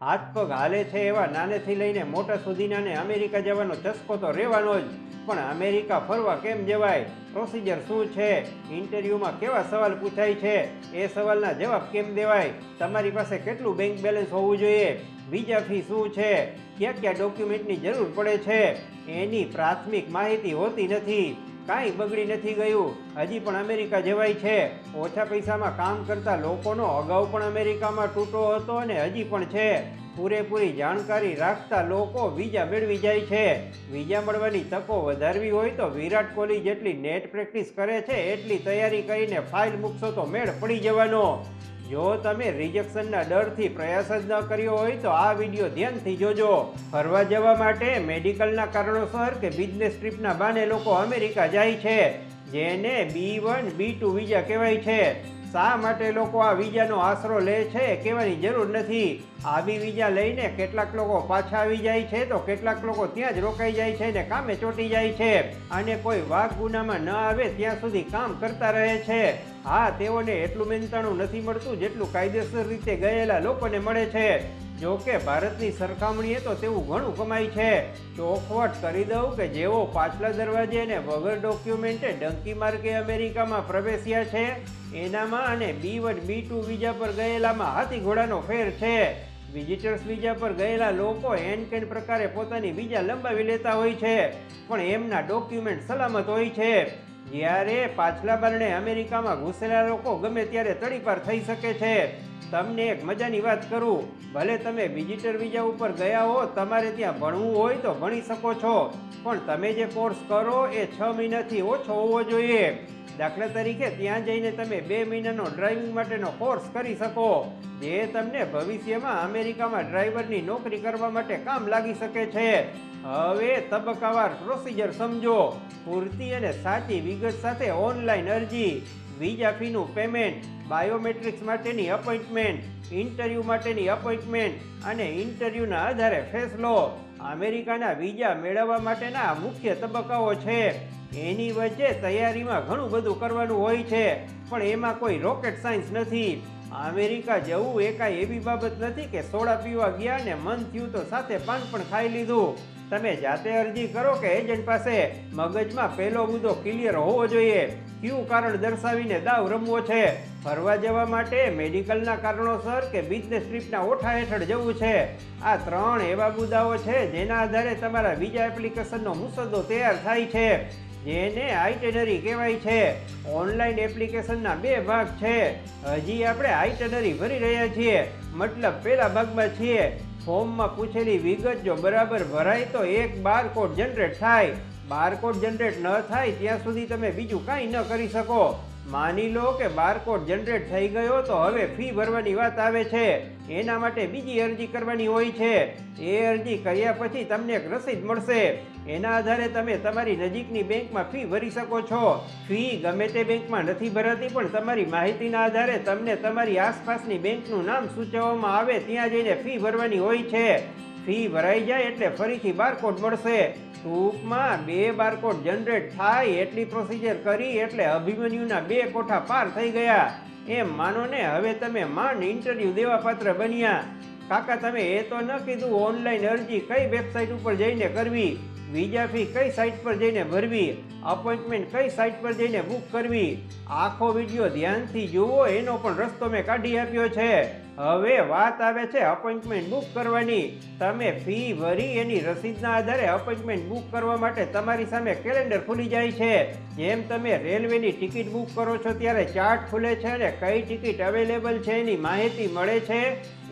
હાથ પગ હાલે છે એવા નાનેથી લઈને મોટા સુધીનાને અમેરિકા જવાનો ચસ્કો તો રહેવાનો જ. પણ અમેરિકા ફરવા કેમ જવાય? પ્રોસિજર શું છે? ઇન્ટરવ્યૂમાં કેવા સવાલ પૂછાય છે? એ સવાલના જવાબ કેમ દેવાય? તમારી પાસે કેટલું બેંક બેલેન્સ હોવું જોઈએ? વિઝા ફી શું છે? ક્યાં ક્યાં ડોક્યુમેન્ટની જરૂર પડે છે? એની પ્રાથમિક માહિતી હોતી નથી. કાંઈ બગડી નથી ગયું. હજી પણ અમેરિકા જવાય છે. ઓછા પૈસામાં કામ કરતા લોકોનો અગાઉ પણ અમેરિકામાં તૂટો હતો અને હજી પણ છે. પૂરેપૂરી જાણકારી રાખતા લોકો વિઝા મેળવી જાય છે. વિઝા મળવાની તકો વધારવી હોય તો વિરાટ કોહલી જેટલી નેટ પ્રેક્ટિસ કરે છે, એટલી તૈયારી કરીને ફાઇલ મૂકશો તો મેળ પડી જવાનો. જો તમે રિજેક્શનના ડરથી પ્રયાસ જ ન કર્યો હોય તો આ વીડિયો ધ્યાનથી જોજો. ફરવા જવા માટે મેડિકલના કારણોસર કે બિઝનેસ ટ્રીપના બાને લોકો અમેરિકા જાય છે, જેને B one B two visa કહેવાય છે. શા માટે લોકો આ વિઝાનો આશરો લે છે કહેવાની જરૂર નથી? આવી વિઝા લઈને કેટલાક લોકો પાછા આવી જાય છે તો કેટલાક લોકો ત્યાં જ રોકાઈ જાય છે ને કામે ચોંટી જાય છે. અને કોઈ વાઘ ગુનામાં ન આવે ત્યાં સુધી કામ કરતા રહે છે. હા, તેઓને એટલું મહેનતાણું નથી મળતું જેટલું કાયદેસર રીતે ગયેલા લોકોને મળે છે. જો કે ભારતની સરખામણીએ તો તેવું ઘણું કમાય છે. ચોખવટ કરી દઉં કે જેઓ પાછલા દરવાજે અને વગર ડોક્યુમેન્ટે ડંકી માર્ગે અમેરિકામાં પ્રવેશ્યા છે? એનામાં અને B one B two visa પર ગયેલામાં હાથી ઘોડાનો ફેર છે. વિઝિટર્સ વિઝા પર ગયેલા લોકો એન કેન પ્રકારે પોતાની વિઝા લંબાવી લેતા હોય છે, પણ એમના ડોક્યુમેન્ટ સલામત હોય છે. જ્યારે પાછલા બારણે અમેરિકામાં ઘૂસેલા લોકો ગમે ત્યારે તડીપાર થઈ શકે છે. તમને એક મજાની વાત કરું. ભલે તમે વિઝિટર વિઝા ઉપર ગયા હો, તમારે ત્યાં ભણવું હોય તો ભણી શકો છો. પણ તમે જે કોર્સ કરો, એ છ મહિનાથી ઓછો હોવો જોઈએ. દાખલા તરીકે ત્યાં જઈને તમે બે મહિનાનો ડ્રાઇવિંગ માટેનો કોર્સ કરી શકો. જે તમને ભવિષ્યમાં અમેરિકામાં ડ્રાઈવરની નોકરી કરવા માટે કામ લાગી શકે છે. હવે તબક્કાવાર પ્રોસિજર સમજો. પૂરતી અને સાચી વિગત સાથે ઓનલાઈન અરજી વિઝા ફીનું પેમેન્ટ બાયોમેટ્રિક્સ માટેની અપોઇન્ટમેન્ટ, ઇન્ટરવ્યૂ માટેની અપોઇન્ટમેન્ટ અને ઇન્ટરવ્યૂના આધારે ફેસલો અમેરિકાના વિઝા મેળવવા માટેના મુખ્ય તબક્કાઓ છે. એની વચ્ચે તૈયારીમાં ઘણું બધું કરવાનું હોય છે, પણ એમાં કોઈ રોકેટ સાયન્સ નથી. અમેરિકા જવું એ કાંઈ એવી બાબત નથી કે સોડા પીવા ગયા ને મન થયું તો સાથે પાન પણ ખાઈ લીધું. તમે જાતે અરજી કરો કે એજન્ટ પાસે મગજમાં પહેલો મુદ્દો ક્લિયર હોવો જોઈએ. કયું કારણ દર્શાવીને દાવ રમવો છે? ફરવા જવા માટે મેડિકલના કારણોસર કે બિઝનેસ ટ્રીપના ઓઠા હેઠળ જવું છે? આ ત્રણ એવા મુદ્દાઓ છે જેના આધારે તમારા બીજા એપ્લિકેશનનો મુસદ્દો તૈયાર થાય છે. જેને આઇટનરી કહેવાય છે. ઓનલાઈન એપ્લિકેશનના બે ભાગ છે. હજી આપણે આઇટનરી ભરી રહ્યા છીએ. મતલબ પહેલા ભાગમાં છીએ. ફોર્મમાં પૂછેલી વિગત જો બરાબર ભરાય તો એક બારકોડ જનરેટ થાય. બારકોડ જનરેટ ન થાય ત્યાં સુધી તમે બીજું કાંઈ ન કરી શકો. માની લો કે બારકોડ જનરેટ થઈ ગયો તો હવે ફી ભરવાની વાત આવે છે. એના માટે બીજી અરજી કરવાની હોય છે. એ અરજી કર્યા પછી તમને એક રસીદ મળશે. એના આધારે તમે તમારી નજીકની બેંકમાં ફી ભરી શકો છો. ફી ગમે તે બેંકમાં નથી ભરાતી, પણ તમારી માહિતીના આધારે તમને તમારી આસપાસની બેંકનું નામ સૂચવવામાં આવે, ત્યાં જઈને ફી ભરવાની હોય છે. ફી ભરાઈ જાય એટલે ફરીથી બારકોડ મળશે. ટૂંકમાં બે બારકોડ જનરેટ થાય એટલી પ્રોસિજર કરી એટલે અભિમન્યુના બે કોઠા પાર થઈ ગયા. એમ માનો ને, હવે તમે માંડ ઇન્ટરવ્યૂ દેવા પાત્ર બન્યા. કાકા, તમે એ તો ન કીધું ઓનલાઈન અરજી કઈ વેબસાઇટ ઉપર જઈને કરવી? વિઝા ફી કઈ સાઇટ પર જઈને ભરવી? અપોઇન્ટમેન્ટ કઈ સાઇટ પર જઈને બુક કરવી? આખો વીડિયો ધ્યાનથી જુઓ, એનો પણ રસ્તો મેં કાઢી આપ્યો છે. હવે વાત આવે છે અપોઇન્ટમેન્ટ બુક કરવાની. તમે ફી ભરી એની રસીદના આધારે અપોઇન્ટમેન્ટ બુક કરવા માટે તમારી સામે કેલેન્ડર ખુલી જાય છે. જેમ તમે રેલવેની ટિકિટ બુક કરો છો ત્યારે ચાર્ટ ખુલે છે અને કઈ ટિકિટ અવેલેબલ છે એની માહિતી મળે છે.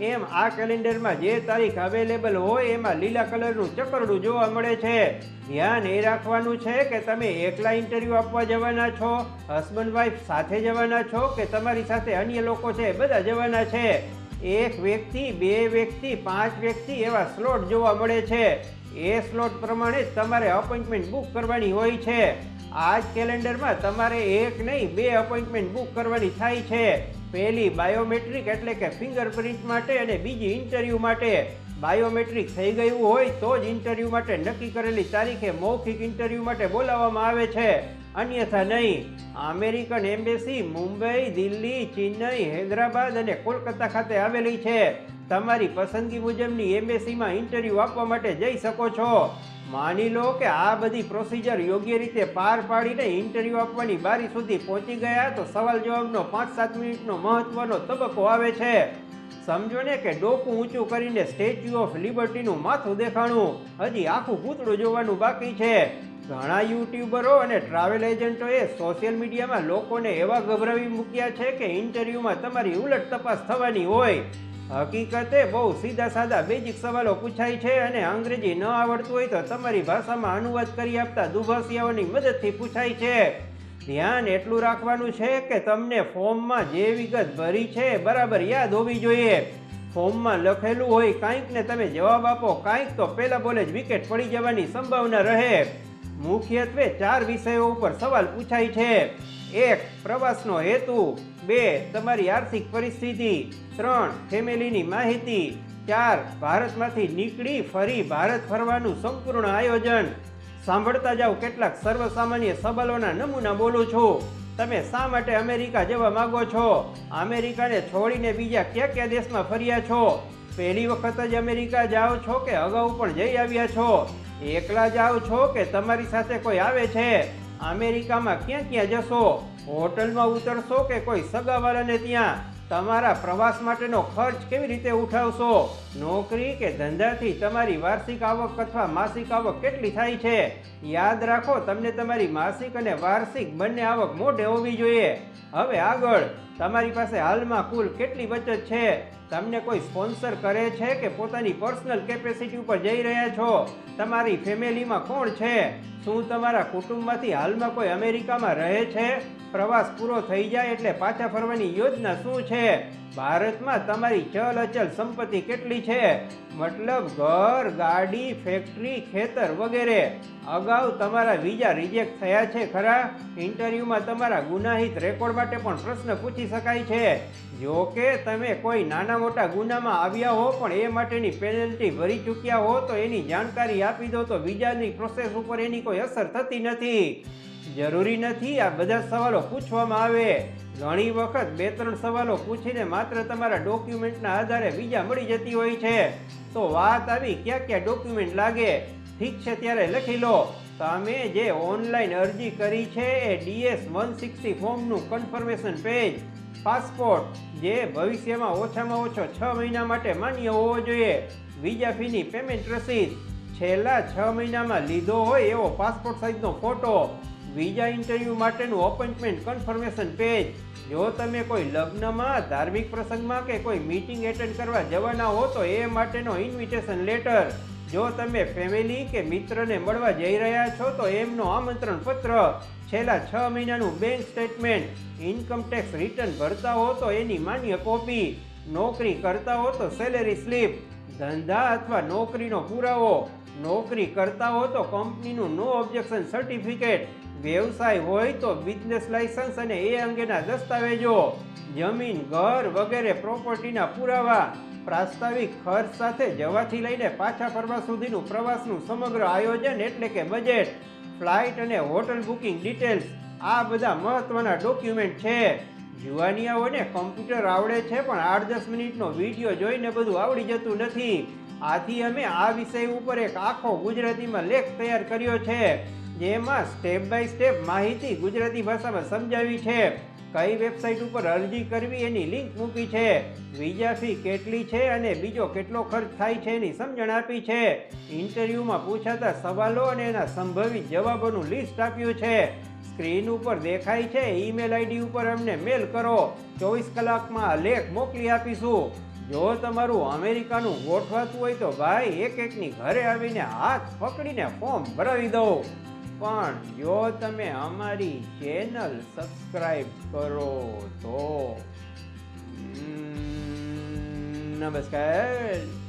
એમ આ કેલેન્ડરમાં જે તારીખ અવેલેબલ હોય એમાં લીલા કલરનું ચકરડું જોવા મળે છે. ધ્યાન એ રાખવાનું છે કે તમે એકલા ઇન્ટરવ્યૂ આપવા જવાના છો હસબન્ડ વાઈફ સાથે જવાના છો કે તમારી સાથે અન્ય લોકો છે? બધા જવાના છે. એક વ્યક્તિ, બે વ્યક્તિ, પાંચ વ્યક્તિ એવા સ્લોટ જોવા મળે છે. એ સ્લોટ પ્રમાણે જ તમારે અપોઇન્ટમેન્ટ બુક કરવાની હોય છે. આ જ કેલેન્ડરમાં તમારે એક નહીં, બે અપોઇન્ટમેન્ટ બુક કરવાની થાય છે. પહેલી બાયોમેટ્રિક એટલે કે ફિંગરપ્રિન્ટ માટે અને બીજી ઇન્ટરવ્યૂ માટે. બાયોમેટ્રિક થઈ ગયું હોય તો જ ઇન્ટરવ્યૂ માટે નક્કી કરેલી તારીખે મૌખિક ઇન્ટરવ્યૂ માટે બોલાવવામાં આવે છે. અન્યથા નહીં, અમેરિકન એમ્બેસી મુંબઈ, દિલ્હી, ચેન્નઈ, હૈદરાબાદ અને કોલકાતા ખાતે આવેલી છે. તમારી પસંદગી મુજબની એમ્બેસીમાં ઇન્ટરવ્યૂ આપવા માટે જઈ શકો છો. માની લો કે આ બધી પ્રોસિજર યોગ્ય રીતે પાર પાડીને ઇન્ટરવ્યૂ આપવાની બારી સુધી પહોંચી ગયા તો સવાલ જવાબનો પાંચ સાત મિનિટનો મહત્વનો તબક્કો આવે છે. સમજો ને કે ડોકું ઊંચું કરીને સ્ટેચ્યુ ઓફ લિબર્ટીનું માથું દેખાણું. હજી આખું પૂતળું જોવાનું બાકી છે. ઘણા યુટ્યુબરો અને ટ્રાવેલ એજન્ટોએ સોશિયલ મીડિયામાં લોકોને એવા ગભરાવી મૂક્યા છે કે ઇન્ટરવ્યૂમાં તમારી ઉલટ તપાસ થવાની હોય. હકીકતે બહુ સીધા સાદા બેઝિક સવાલો પૂછાય છે અને અંગ્રેજી ન આવડતું હોય તો તમારી ભાષામાં અનુવાદ કરી આપતા દુભાષિયાઓની મદદથી પૂછાય છે. ધ્યાન એટલું રાખવાનું છે કે તમને ફોર્મમાં જે વિગત ભરી છે બરાબર યાદ હોવી જોઈએ. ફોર્મમાં લખેલું હોય કાંઈક ને તમે જવાબ આપો, કાંઈક તો પહેલા બોલે જ વિકેટ પડી જવાની સંભાવના રહે. મુખ્યત્વે ચાર વિષયો ઉપર સવાલ પૂછાય છે. એક, પ્રવાસનો હેતુ. બે, તમારી આર્થિક પરિસ્થિતિ. ત્રણ, ફેમિલીની માહિતી. ચાર, ભારતમાંથી નીકળી ફરી ભારત ફરવાનું સંપૂર્ણ આયોજન. સાંભળતા જાઓ કેટલાક સર્વસામાન્ય સવાલોના નમૂના બોલું છું. તમે શા માટે અમેરિકા જવા માગો છો? અમેરિકાને છોડીને બીજા કયા કયા દેશમાં ફર્યા છો? પહેલી વખત જ અમેરિકા જાઓ છો કે અગાઉ પણ જઈ આવ્યા છો? એકલા જાઓ છો કે તમારી સાથે કોઈ આવે છે? અમેરિકામાં ક્યાં ક્યાં જશો? હોટલમાં ઉતરશો કે કોઈ સગાવાળાને ત્યાં? તમારા પ્રવાસ માટેનો ખર્ચ કેવી રીતે ઉઠાવશો? નોકરી કે ધંધાથી તમારી વાર્ષિક આવક અથવા માસિક આવક કેટલી થાય છે? યાદ રાખો, તમને તમારી માસિક અને વાર્ષિક બંને આવક મોઢે હોવી જોઈએ. હવે આગળ, તમારી પાસે હાલમાં કુલ કેટલી બચત છે? તમને કોઈ સ્પોન્સર કરે છે કે પોતાની પર્સનલ કેપેસિટી ઉપર જઈ રહ્યા છો? તમારી ફેમિલીમાં કોણ છે? શું તમારા કુટુંબમાંથી હાલમાં કોઈ અમેરિકામાં રહે છે? પ્રવાસ પૂરો થઈ જાય એટલે પાછા ફરવાની યોજના શું છે? ભારતમાં તમારી ચલ અચલ સંપત્તિ કેટલી છે? મતલબ ઘર, ગાડી ફેક્ટરી ખેતર વગેરે. અગાઉ તમારા વિઝા રિજેક્ટ થયા છે ખરા? ઇન્ટરવ્યૂમાં તમારા ગુનાહિત રેકોર્ડ માટે પણ પ્રશ્ન પૂછી શકાય છે. જો કે તમે કોઈ નાના મોટા ગુનામાં આવ્યા હો પણ એ માટેની પેનલ્ટી ભરી ચૂક્યા હો તો એની જાણકારી આપી દો તો વિઝાની પ્રોસેસ ઉપર એની કોઈ અસર થતી નથી. જરૂરી નથી. આ બધા સવાલો પૂછવામાં આવે. ઘણી વખત બે ત્રણ સવાલો પૂછીને માત્ર તમારા ડોક્યુમેન્ટના આધારે વિઝા મળી જતી હોય છે. તો વાત આવી, ક્યાં ક્યાં ડોક્યુમેન્ટ લાગે? ઠીક છે, ત્યારે લખી લો. તમે જે ઓનલાઈન અરજી કરી છે, એ ડીએસ વન સિક્સટી ફોર્મનું કન્ફર્મેશન પેજ. પાસપોર્ટ, જે ભવિષ્યમાં ઓછામાં ઓછો છ મહિના માટે માન્ય હોવો જોઈએ. વિઝા ફીની પેમેન્ટ રસીદ. છેલ્લા છ મહિનામાં લીધો હોય એવો પાસપોર્ટ સાઇઝનો ફોટો. વિઝા ઇન્ટરવ્યૂ માટેનું અપોઇન્ટમેન્ટ કન્ફર્મેશન પેજ જો તમે કોઈ લગ્નમાં, ધાર્મિક પ્રસંગમાં કે કોઈ મીટિંગ એટેન્ડ કરવા જવાના હો, તો એ માટેનો ઇન્વિટેશન લેટર જો તમે ફેમિલી કે મિત્રને મળવા જઈ રહ્યા છો, તો એમનો આમંત્રણ પત્ર. છેલ્લા છ મહિનાનું bank statement income tax return ભરતા હો, તો એની માન્ય કોપી નોકરી કરતા હો, તો સેલેરી સ્લીપ ધંધા અથવા નોકરીનો પુરાવો. નોકરી કરતા હો, તો કંપનીનું નો ઓબ્જેક્શન સર્ટિફિકેટ વ્યવસાય હોય તો બિઝનેસ લાયસન્સ અને એ અંગેના દસ્તાવેજો, જમીન, ઘર વગેરે પ્રોપર્ટીના પુરાવા, પ્રાસ્તાવિક ખર્ચ સાથે જવાથી લઈને પાછા ફરવા સુધીનું પ્રવાસનું સમગ્ર આયોજન એટલે કે બજેટ ફ્લાઇટ અને હોટલ બુકિંગ ડિટેલ્સ આ બધા મહત્વના ડોક્યુમેન્ટ છે. જુવાનિયાઓને કમ્પ્યુટર આવડે છે, પણ આઠ દસ મિનિટનો વીડિયો જોઈને બધું આવડી જતું નથી. આથી અમે આ વિષય ઉપર એક આખો ગુજરાતીમાં લેખ તૈયાર કર્યો છે. જેમાં સ્ટેપ બાય સ્ટેપ માહિતી ગુજરાતી ભાષામાં સમજાવી છે. કઈ વેબસાઇટ ઉપર અરજી કરવી એની લિંક મૂકી છે. વિઝા ફી કેટલી છે અને બીજો કેટલો ખર્ચ થાય છે એની સમજણ આપી છે. ઇન્ટરવ્યૂમાં પૂછાતા સવાલો અને એના સંભવિત જવાબોનું લિસ્ટ આપ્યું છે. સ્ક્રીન ઉપર દેખાય છે ઈમેલ આઈડી ઉપર અમને મેલ કરો. ચોવીસ કલાકમાં લેખ મોકલી આપીશું. જો તમારું અમેરિકાનું ગોઠવાતું હોય તો ભાઈ એક એકની ઘરે આવીને હાથ પકડીને ફોર્મ ભરાવી દો. પણ જો તમે અમારી ચેનલ સબસ્ક્રાઈબ કરો તો. નમસ્કાર.